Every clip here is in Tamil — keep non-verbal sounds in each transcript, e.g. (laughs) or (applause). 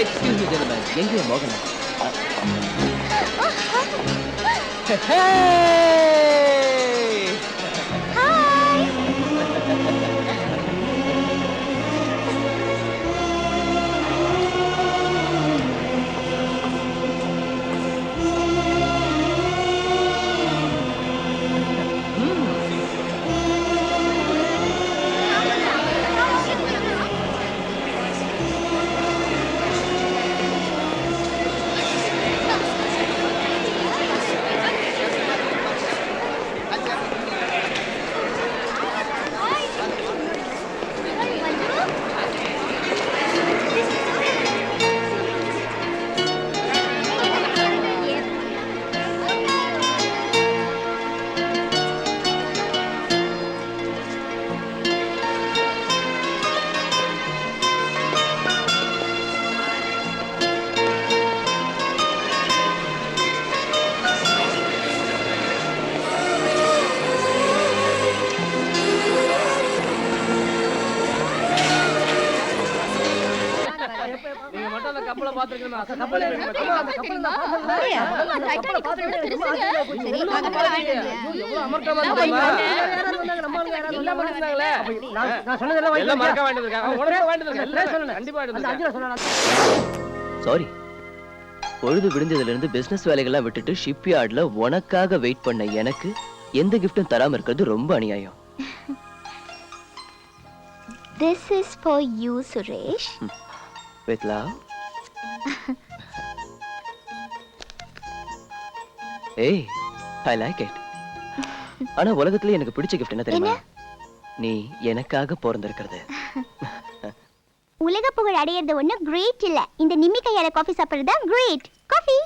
எக்ஸ்கியூஸ் மீ ஜென்டில்மேன் எங்கே மோகனா? சாரி பொழுது விடிஞ்சதுல இருந்து பிசினஸ் வேலைகள்லாம் விட்டுட்டு ஷிப் யார்ட்ல உனக்காக வெயிட் பண்ண எனக்கு எந்த கிஃப்டும் தராம இருக்கிறது ரொம்ப அநியாயம். This is for you, Suresh. With love ஏய் ஐ லைக் இட் ஆனா உலகத்துல எனக்கு பிடிச்ச கிஃப்ட் என்ன தெரியுமா? நீ எனக்காக பிறந்திருக்கிறது. உலக புகழ் அடையிறது ஒண்ணு கிரேட் இல்ல. இந்த நிம்மி கையால காஃபி சாப்பிடுறது தான் கிரேட் காஃபி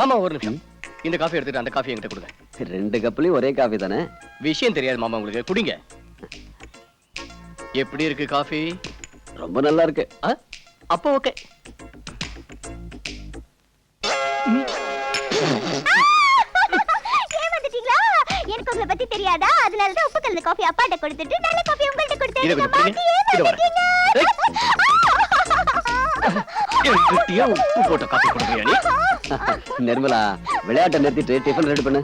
மாமா ஒரு நிமிஷம். இந்த காஃபி எடுத்துட்டு அந்த காஃபி என்கிட்ட கொடுங்க. ரெண்டு கப்லயும் ஒரே காஃபி தானே? விஷயம் தெரியாது மாமா உங்களுக்கு. குடிங்க. எப்படி இருக்கு காஃபி ரொம்ப நல்லா இருக்கு. அப்போ ஓகே ஏமாந்துட்டீங்களா? எனக்கு உங்களை பத்தி தெரியாதா? அதனால தான் உப்பு கலந்த காஃபி அப்பாட்ட கொடுத்துட்டு நல்ல காஃபி உங்கள்ட்ட கொடுத்தேன். உப்பு போட்ட காஃபி கொடுக்குறியா நீ? நிர்மலா விளையாட்டை நிறுத்திட்டு டிஃபன் ரெடி பண்ணு.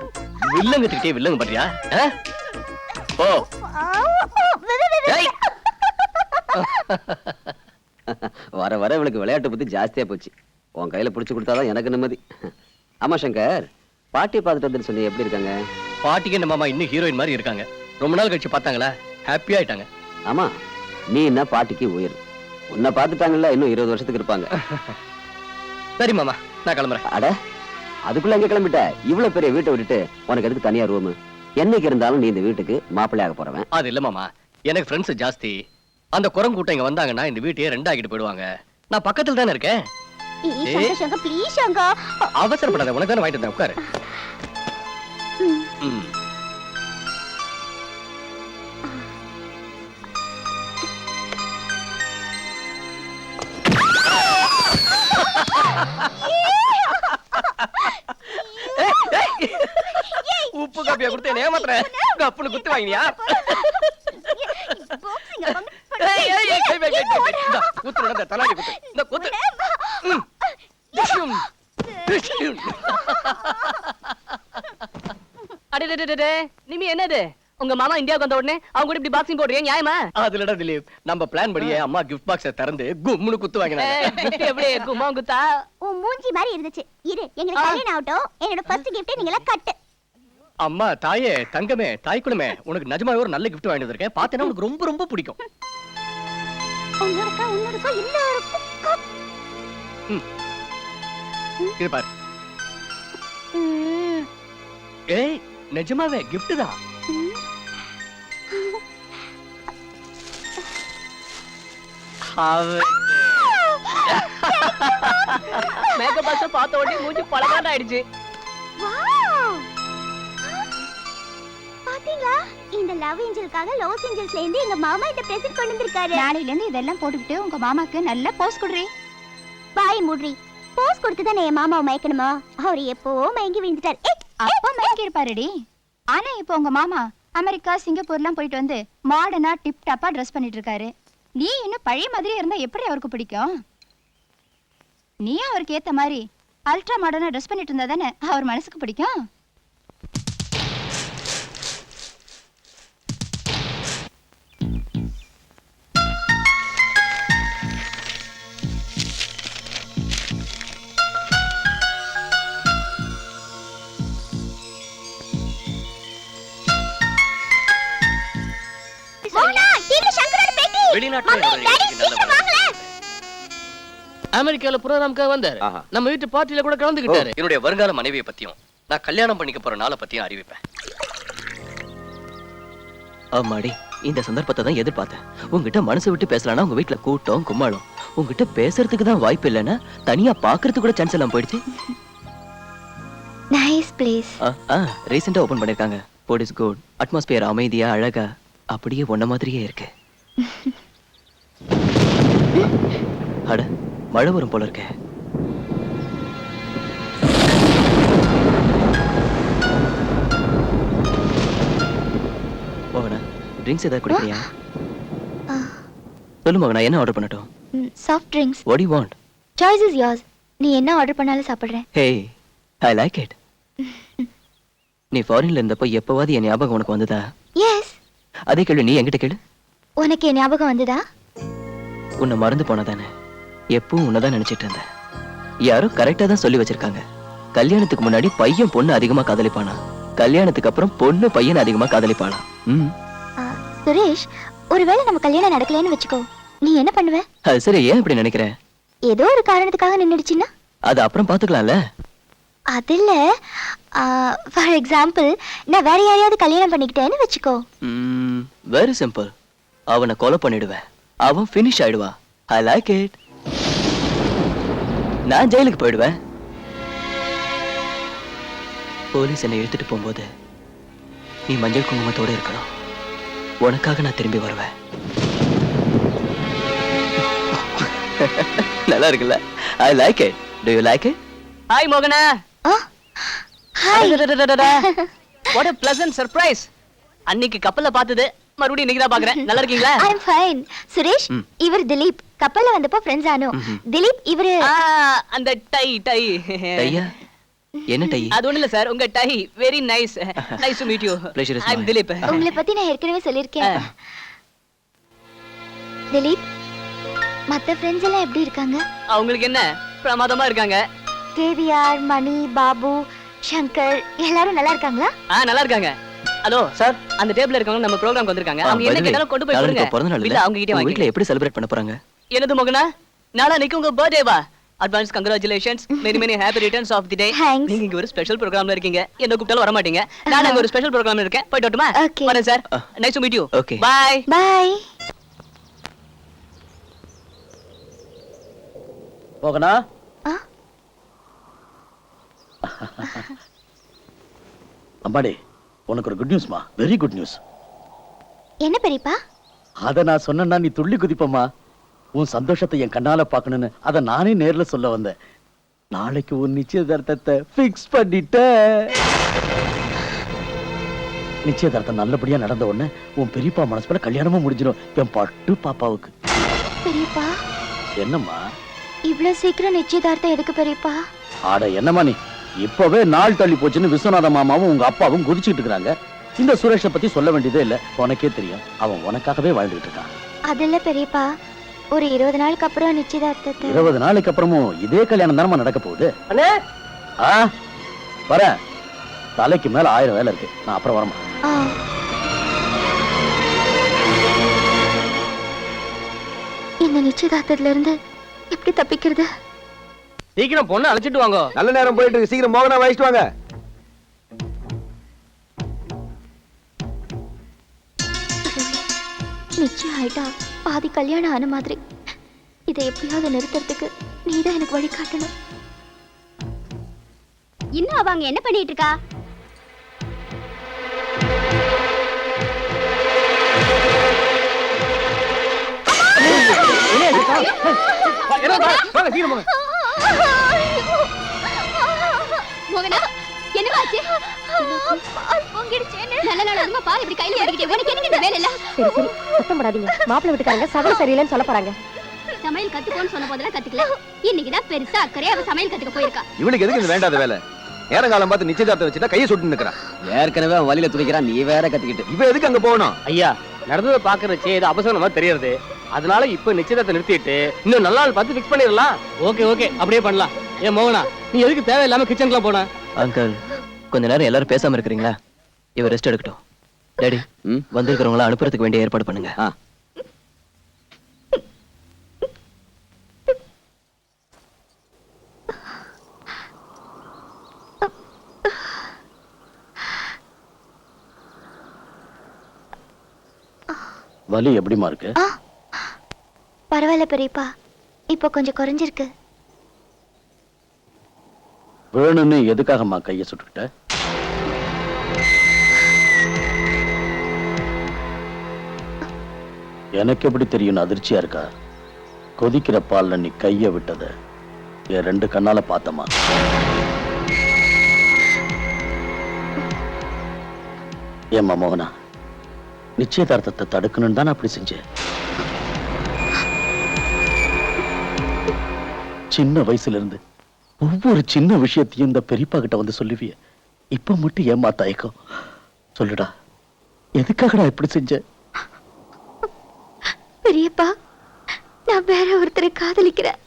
வில்லங்க பண்றியா ஆ? ஓ ஏய். வர வர இவளுக்கு விளையாட்டு பத்தி ஜாஸ்தியா போச்சு. உன் கையில புடிச்சு கொடுத்தாதான் எனக்கு நிம்மதி. ஆமா சங்கர். பாட்டி பார்த்துட்டு வந்து சொல்லி எப்படி இருக்காங்க? பாட்டிக்கு நம்ம மாமா இன்னும் ஹீரோயின் மாதிரி இருக்காங்க. ரொம்ப நாள் கழிச்சு பார்த்தாங்களா? ஹாப்பி ஆயிட்டாங்க. ஆமா நீ என்ன பாட்டிக்கு உயிர்? உன்னை பார்த்துட்டாங்கல்ல இன்னும் இருபது வருஷத்துக்கு இருப்பாங்க. சரி மாமா நான் கிளம்புறேன். அட அதுக்குள்ள எங்க கிளம்பிட்ட? இவ்வளவு பெரிய வீட்டை விட்டுட்டு உனக்கு எதுக்கு தனியா ரூம் என்னைக்கு இருந்தாலும் நீ இந்த வீட்டுக்கு மாப்பிள்ளையாக போறவன். அது இல்ல மாமா. எனக்கு ஃப்ரெண்ட்ஸ் ஜாஸ்தி. அந்த குரங்கூட்டம் இங்க வந்தாங்கன்னா இந்த வீட்டையே ரெண்டாக்கிட்டு போயிடுவாங்க. நான் பக்கத்துல தானே இருக்கேன். அவசரப்படாத உனக்கு தானே வாங்கிட்டு உட்காரு. ம். உப்பு காப்பியா கொடுத்து என்ன ஏமாத்துறேன் கப்புனு குத்து வாங்கினியா? தலாடி குத்து. இந்த குத்து. அடே நிமி என்னது? உங்க மாமா இந்தியாவுக்கு வந்த உடனே அவங்க கூட இப்படி பாக்ஸிங் போடுறீங்க நியாயமா? அதுலடா திலீப். நம்ம பிளான் படியே அம்மா கிஃப்ட் பாக்ஸ திறந்து கும்முனு குத்து வாங்கினாங்க. எப்படி? கும்மா குத்தா? உன் மூஞ்சி மாதிரி இருந்துச்சு. இரு எங்களுக்கு. கல்யாணம் ஆகட்டும். என்னோட ஃபர்ஸ்ட் கிஃப்ட் கட்டு. அம்மா தாயே தங்கமே தாய்க்குளமே உனக்கு நிஜமாவே ஒரு நல்ல கிஃப்ட் வாங்கிட்டு வந்திருக்கேன். பார்த்தேன்னா உனக்கு ரொம்ப ரொம்ப பிடிக்கும். இது பாரு. ஏய் நிஜமாவே gift தான். மேக்கப் பாக்ஸ் (laughs) பார்த்த உடனே மூஞ்சி பழகாட்ட ஆயிடுச்சு. இந்த லவ் ஏஞ்சலுக்காக லாஸ் ஏஞ்சல்ஸ்ல இருந்து எங்க மாமா இந்த பிரசன்ட் கொண்டு வந்திருக்காரு. நாளையில இருந்து இதெல்லாம் போட்டுக்கிட்டு உங்க மாமாக்கு நல்ல போஸ் குடுறி. பாய் மூட்ரி போஸ் கொடுத்து தானே என் மாமாவை மயக்கணுமா? அவர் எப்பவோ மயங்கி விழுந்துட்டார். அப்பா மயங்கி இருப்பாருடி ஆனா இப்போ உங்க மாமா அமெரிக்கா சிங்கப்பூர்லாம் போயிட்டு வந்து மாடர்னா டிப் டாப்பா ட்ரெஸ் பண்ணிட்டு இருக்காரு நீ இன்னும் பழைய மாதிரி இருந்தா எப்படி அவருக்கு பிடிக்கும்? நீ அவருக்கு ஏத்த மாதிரி அல்ட்ரா மாடர்னா ட்ரெஸ் பண்ணிட்டு இருந்தா தானே அவர் மனசுக்கு பிடிக்கும்? அமெரிக்கால ப்ரோக்ராம்க்காக வந்தாரு. நம்ம வீட்டு பார்ட்டியில கூட கலந்துக்கிட்டாரு. என்னுடைய வருங்கால மனைவியை பத்தியும் நான் கல்யாணம் பண்ணிக்க போற நாளை பத்தியும் அறிவிப்பேன். ஆமாடி இந்த சந்தர்ப்பத்தை தான் எதிர்பார்த்தேன். உங்ககிட்ட மனசு விட்டு பேசலாம்னா உங்க வீட்ல கூட்டம் கும்மாளம். உங்ககிட்ட பேசுறதுக்கு தான் வாய்ப்பு இல்லைன்னா தனியா பாக்குறதுக்கு கூட சான்ஸ் எல்லாம் போயிடுச்சு. நைஸ் பிளேஸ் ரீசெண்டா ஓபன் பண்ணிருக்காங்க. போட் இஸ் குட் அட்மாஸ்பியர் அமைதியா அழகா. அப்படியே ஒன்ன மாதிரியே இருக்கு. (laughs) அட மழை வரும் போல இருக்கே. மோகனா ட்ரிங்க்ஸ் ஏதாவது குடிக்கிறியா? சொல்லு மோகனா என்ன ஆர்டர் பண்ணட்டும்? Soft drinks what you want choice is yours. நீ என்ன ஆர்டர் பண்ணாலும் சாப்பிடுறேன். ஹே ஐ லைக் இட் நீ ஃபாரின்ல இருந்தப்போ எப்பவாவது என் ஞாபகம் உனக்கு வந்ததா? எஸ் அதே கேள்வி நீ என்கிட்ட கேளு. உனக்கு என் ஞாபகம் வந்ததா? உன்னை மறந்து போனதானே? எப்பவும் உன்னதான் நினைச்சிட்டு இருந்தேன் யாரோ கரெக்டா தான் சொல்லி வச்சிருக்காங்க. கல்யாணத்துக்கு முன்னாடி பையன் பொண்ணு அதிகமா காதலிப்பானா? கல்யாணத்துக்கு அப்புறம் பொண்ணு பையன் அதிகமா காதலிப்பானா ம். சுரேஷ் ஒருவேளை நம்ம கல்யாணம் நடக்கலைன்னு வச்சுக்கோ. நீ என்ன பண்ணுவ? அது சரி ஏன் இப்படி நினைக்கிற? ஏதோ ஒரு காரணத்துக்காக நின்னுடுச்சுன்னா? அது அப்புறம் பாத்துக்கலாம்ல அது இல்ல ஃபார் எக்ஸாம்பிள் நான் வேற யாரையாவது கல்யாணம் பண்ணிக்கிட்டேன்னு வச்சுக்கோ. வெரி சிம்பிள் அவனை கொலை பண்ணிடுவேன். அவன் ஃபினிஷ் ஆயிடுவா. ஐ லைக் இட் நான் ஜெயிலுக்கு போயிடுவேன். போலீஸ் என்னை இழுத்துட்டு போகும்போது நீ மஞ்சள் குங்குமத்தோட இருக்கணும். உனக்காக நான் திரும்பி வருவேன். நல்லா இருக்குல்ல? I like it do you like it hi மோகனா. Hi what a pleasant surprise. அன்னைக்கு கப்பல்ல பார்த்தது மறுபடியும் இன்னைக்கு தான் பாக்குறேன். நல்லா இருக்கீங்களா? I am fine Suresh. இவர் திலீப். கப்பல்ல வந்தப்போ ஃப்ரெண்ட்ஸ் ஆனோம். திலீப் இவரு அந்த டை டை. டையா? என்ன டை? (laughs) அது ஒண்ணு இல்ல சார் உங்க tie. Very nice nice to meet you Pleasure is I am. Dileep உங்களை பத்தி நான் ஏற்கனவே சொல்லியிருக்கேன். திலீப் மத்த ஃப்ரெண்ட்ஸ் எல்லாம் எப்படி இருக்காங்க? அவங்களுக்கு என்ன? பிரமாதமா இருக்காங்க. கேவிஆர் மணி பாபு சங்கர் எல்லாரும் நல்லா இருக்காங்களா? ஆ நல்லா இருக்காங்க. ஹலோ சார் அந்த டேபிள்ல இருக்கவங்க நம்ம ப்ரோக்ராம்க்கு வந்திருக்காங்க. அவங்க என்ன கேட்டாலும் கொண்டு போய் கொடுங்க. பிறந்த நாள் இல்ல. அவங்க கிட்ட வாங்கி வீட்ல எப்படி செலிப்ரேட் பண்ண போறாங்க? என்னது மோகனா? நாளைக்கு உங்க பர்த்டேவா advance congratulations many many happy returns of the day. நீங்க இங்க ஒரு ஸ்பெஷல் ப்ரோக்ராம்ல இருக்கீங்க. என்ன கூப்பிட்டாலும் வர மாட்டீங்க நான் அங்க ஒரு ஸ்பெஷல் ப்ரோக்ராம்ல இருக்கேன். Okay. வரேன் sir. Nice to meet you Okay. Bye bye போகனா அம்மாடி உனக்கு ஒரு குட் நியூஸ்மா வெரி குட் நியூஸ் என்ன பெரியப்பா? அத நான் சொன்னேன்னா நீ துள்ளி குதிப்பம்மா. உன் சந்தோஷத்தை என் கண்ணால பார்க்கணும்னு. அத நானே நேர்ல சொல்ல வந்தேன். நாளைக்கு உன் நிச்சயதார்த்தத்தை ஃபிக்ஸ் பண்ணிட்டேன். நிச்சயதார்த்தம் நல்லபடியா நடந்த உடனே உன் பெரியப்பா மனசுல கல்யாணமும் முடிஞ்சிடும் என் பட்டு பாப்பாவுக்கு. பெரியப்பா? என்னம்மா? இவ்வளவு சீக்கிரம் நிச்சயதார்த்தம் எதுக்கு பெரியப்பா? ஆட என்னம்மா நீ? இப்பவே நாள் தள்ளி போச்சுன்னு விஸ்வநாத மாமாவும் உங்க அப்பாவும் குதிச்சுட்டு இருக்காங்க இந்த சுரேஷை பத்தி சொல்ல வேண்டியதே இல்ல. உனக்கே தெரியும். அவன் உனக்காகவே வாழ்ந்துட்டு இருக்கான். அது இல்ல பெரியப்பா ஒரு இருபது நாளுக்கு அப்புறம் நிச்சயதார்த்தத்தை இருபது நாளைக்கு அப்புறமும் இதே கல்யாணம் தானமா நடக்க போகுது? அண்ணே! ஆ? வரேன் தலைக்கு மேல ஆயிரம் வேலை இருக்கு. நான் அப்புறம் வரமா ஆ. இந்த நிச்சயதார்த்தத்துல இருந்து எப்படி தப்பிக்கிறது? சீக்கிரம் பொண்ணு அழைச்சிட்டு வாங்க நல்ல நேரம் போயிட்டு இருக்கு சீக்கிரம் மோகனா வயசிட்டு வாங்க நிச்சயம் ஆயிட்டா பாதி கல்யாணம் ஆன மாதிரி இதை எப்படியாவது நிறுத்துறதுக்கு நீதான் எனக்கு வழி காட்டணும் இன்னும் அவங்க என்ன பண்ணிட்டு இருக்கா என்ன, கையில எடுக்கிட்டே உனக்கு எனக்கு வேலை இல்ல சரி மாப்பிள்ளை விட்டுக்காரங்க சவல் சரியில்லைன்னு சொல்ல போறாங்க. சமையல் கத்துக்கோன்னு சொன்ன போதெல்லாம் கத்துக்கல. இன்னைக்கு பெருசா அக்கறையா சமையல் கத்துக்க போயிருக்கா. இவளுக்கு எதுக்கு வேண்டாத வேலை? நேரங்காலம் பார்த்து நிச்சயதார்த்தம் வச்சுட்டா கையை சுட்டு நிக்கிறா ஏற்கனவே வழியில துடிக்கிறா நீ வேற கத்துக்கிட்டு. இப்ப எதுக்கு அங்க போகணும்? ஐயா நடந்ததை பாக்குறச்சு ஏதோ அபசகன மாதிரி தெரியறது. அதனால இப்ப நிச்சயத்தை நிறுத்திட்டு இன்னும் நல்ல நாள் பார்த்து ஃபிக்ஸ் பண்ணிடலாம். Okay okay. அப்படியே பண்ணலாம். ஏ மோகனா நீ எதுக்கு தேவையில்லாம கிச்சனுக்குலாம் போன? அங்கிள் கொஞ்ச நேரம் எல்லாரும் பேசாம இருக்கிறீங்களா? இவர் ரெஸ்ட் எடுக்கட்டும். டேடி வந்திருக்கிறவங்கள அனுப்புறதுக்கு வேண்டிய ஏற்பாடு பண்ணுங்க. வலி எப்படிமா இருக்கு? பரவாயில்ல பெரியப்பா. இப்போ கொஞ்சம் குறைஞ்சிருக்கு. வேணும்னு எதுக்காகம்மா கையை சுட்டுக்கிட்ட? எனக்கு எப்படி தெரியும் அதிர்ச்சியா இருக்கா? கொதிக்கிற பால்ல நீ கைய விட்டத என் ரெண்டு கண்ணால பார்த்தமா ஏம்மா மோகனா நிச்சயதார்த்தத்தை தடுக்கணும்னு தான் அப்படி செஞ்சேன் சின்ன வயசுல இருந்து ஒவ்வொரு சின்ன விஷயத்தையும் இந்த பெரியப்பா கிட்ட வந்து சொல்லுவிய. இப்ப மட்டும் ஏமா தயக்கம் சொல்லுடா எதுக்காகடா இப்படி செஞ்ச? பெரியப்பா நான் வேற ஒருத்தரை காதலிக்கிறேன்.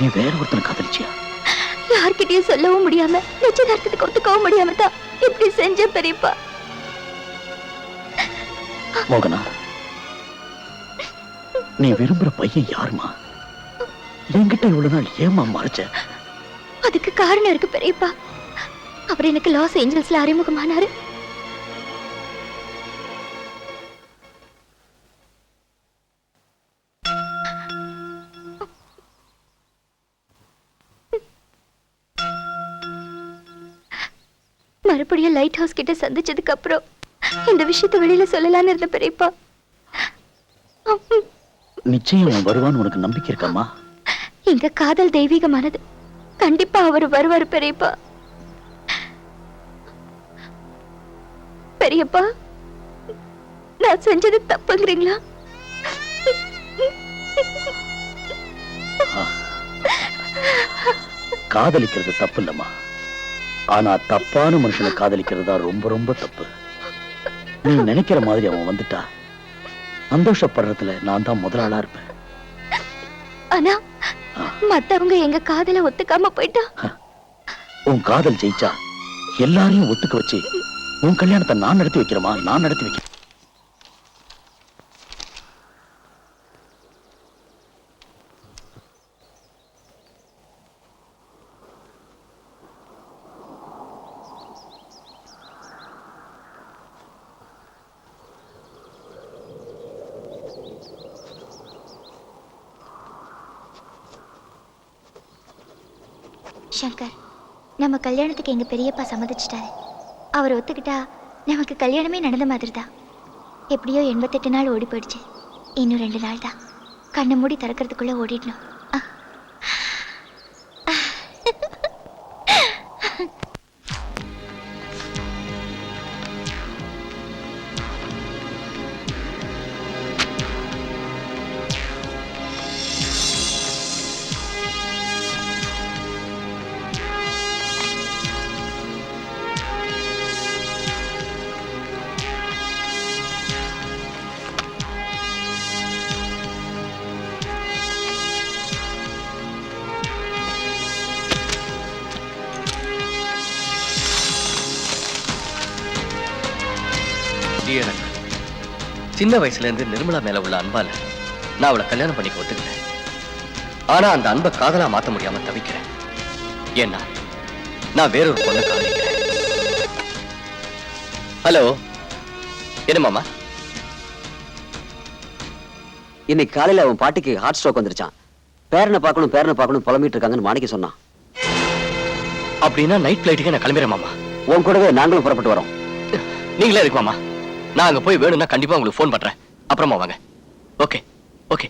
நீ வேற ஒருத்தனை காதலிச்சியா? யார்கிட்டயும் சொல்லவும் முடியாம நிச்சயதார்த்தத்துக்கு ஒத்துக்கவும் முடியாம தான் இப்படி செஞ்சேன் பெரியப்பா. மோகனா நீ விரும்புற பையன் யாருமா? என்கிட்ட இவ்வளவு நாள் ஏமா மறைச்ச? அதுக்கு காரணம் இருக்கு பெரியப்பா. அவர் எனக்கு லாஸ் ஏஞ்சல்ஸ்ல அறிமுகமானாரு. மறுபடியும் லைட் ஹவுஸ் கிட்ட சந்திச்சதுக்கு அப்புறம் இந்த விஷயத்தை வெளியில சொல்லலாம்னு இருந்த பெரியப்பா. நிச்சயம் வருவான்னு உனக்கு நம்பிக்கை இருக்காமா எங்க காதல் தெய்வீகமானது. கண்டிப்பா அவர் வருவார் பெரியப்பா. பெரியப்பா நான் செஞ்சது தப்புங்கிறீங்களா? காதலிக்கிறது தப்பு இல்லம்மா. ஆனா தப்பான மனுஷனை காதலிக்கிறது ரொம்ப ரொம்ப தப்பு. நீ நினைக்கிற மாதிரி அவன் வந்துட்டா. சந்தோஷப்படுறதுல நான் தான் முதலாளா இருப்பேன். ஆனா மத்தவங்க எங்க காதல ஒத்துக்காம போயிட்டா? உன் காதல் ஜெயிச்சா எல்லாரையும் ஒத்துக்க வச்சு உன் கல்யாணத்தை நான் நடத்தி வைக்கிறேமா நான் நடத்தி வைக்கிறேன். சங்கர் நம்ம கல்யாணத்துக்கு எங்க பெரியப்பா சம்மதிச்சிட்டாரு. அவர் ஒத்துக்கிட்டா நமக்கு கல்யாணமே நடந்த மாதிரி தான் எப்படியோ எண்பத்தெட்டு நாள் ஓடி போயிடுச்சு. இன்னும் ரெண்டு நாள் தான் கண்ணை மூடி திறக்கிறதுக்குள்ள ஓடிடணும். எனக்கு சின்ன வயசுல இருந்து நிர்மலா மேல உள்ள அன்பால நான் அவளை கல்யாணம் பண்ணிக்க ஒத்துக்கிட்டேன். ஆனா அந்த அன்பை காதலா மாத்த முடியாம தவிக்கிறேன். ஏன்னா நான் வேறொரு பொண்ணை காதலிக்கிறேன். ஹலோ என்ன மாமா? இன்னைக்கு காலையில அவன் பாட்டிக்கு ஹார்ட் ஸ்ட்ரோக் வந்துருச்சான் பேரனை பார்க்கணும் பேரனை பார்க்கணும் புலம்பிட்டு இருக்காங்கன்னு மாணிக்க சொன்னான். அப்படின்னா நைட் ஃபிளைட்டுக்கு நான் கிளம்பிடுறேன் மாமா. உன் கூடவே நாங்களும் புறப்பட்டு வரோம். நீங்களே இருக்கு மாமா. நான் அங்க போய் வேணும்னா கண்டிப்பா உங்களுக்கு ஃபோன் பண்றேன். அப்புறமா வாங்க. Okay okay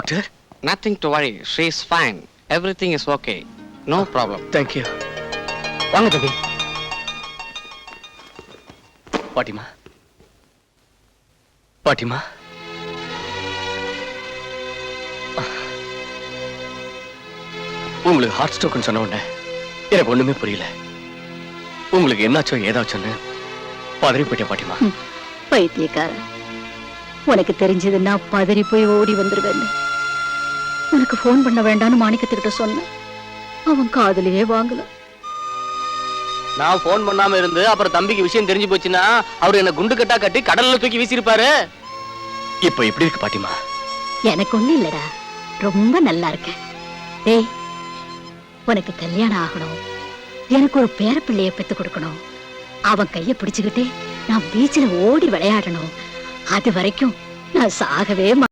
doctor Nothing to worry. She's fine. Everything is okay. No problem. Thank you வாங்க தம்பி. பாட்டிமா. பாட்டிமா. உங்களுக்கு ஹார்ட் ஸ்ட்ரோக்னு சொன்ன உடனே எனக்கு ஒண்ணுமே புரியல. உங்களுக்கு என்னாச்சோ ஏதாச்சோன்னு பதறி போயிட்டேன் பாட்டிமா. பைத்தியக்கார உனக்கு தெரிஞ்சதுன்னா பதறி போய் ஓடி வந்துருவேன் உனக்கு ஃபோன் பண்ண வேண்டாம்னு மாணிக்கத்துக்கிட்ட சொன்னேன். அவன் காதுலயே வாங்கல. நான் ஃபோன் பண்ணாம இருந்து அப்புறம் தம்பிக்கு விஷயம் தெரிஞ்சு போச்சுன்னா அவர் என்ன குண்டு கட்டா கட்டி கடல்ல தூக்கி வீசிருப்பாரு இப்போ எப்படி இருக்கு பாட்டிமா? எனக்கு ஒண்ணு இல்லடா. ரொம்ப நல்லா இருக்கேன். டேய் உனக்கு கல்யாணம் ஆகணும். எனக்கு ஒரு பேரப்பிள்ளைய பெத்து கொடுக்கணும். அவன் கைய பிடிச்சுக்கிட்டே நான் பீச்சில் ஓடி விளையாடணும். அது வரைக்கும் நான் சாகவே